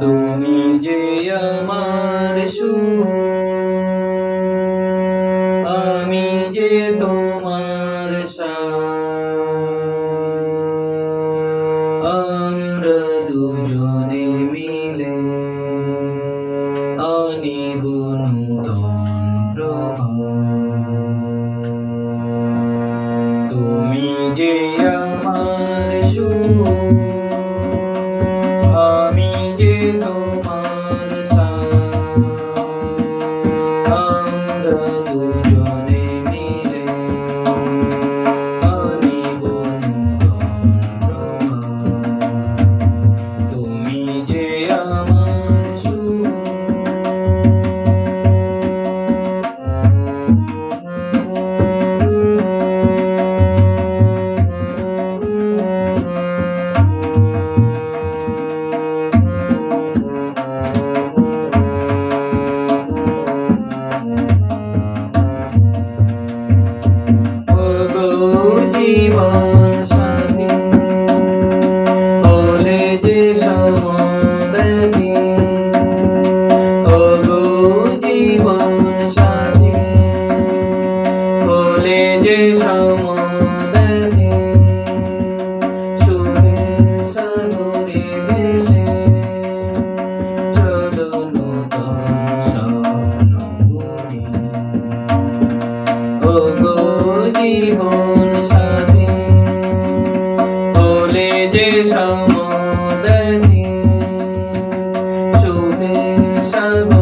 তুমি যে আমার আমি যে তোমার। আমরা দুজনে মিলে আনিব নূতন প্রভাত। যে তোমার যে সমব্যাধি ওগো জীবন গো জীবন স্বাধীন হলে যে সমদিন শুভেচ্ছা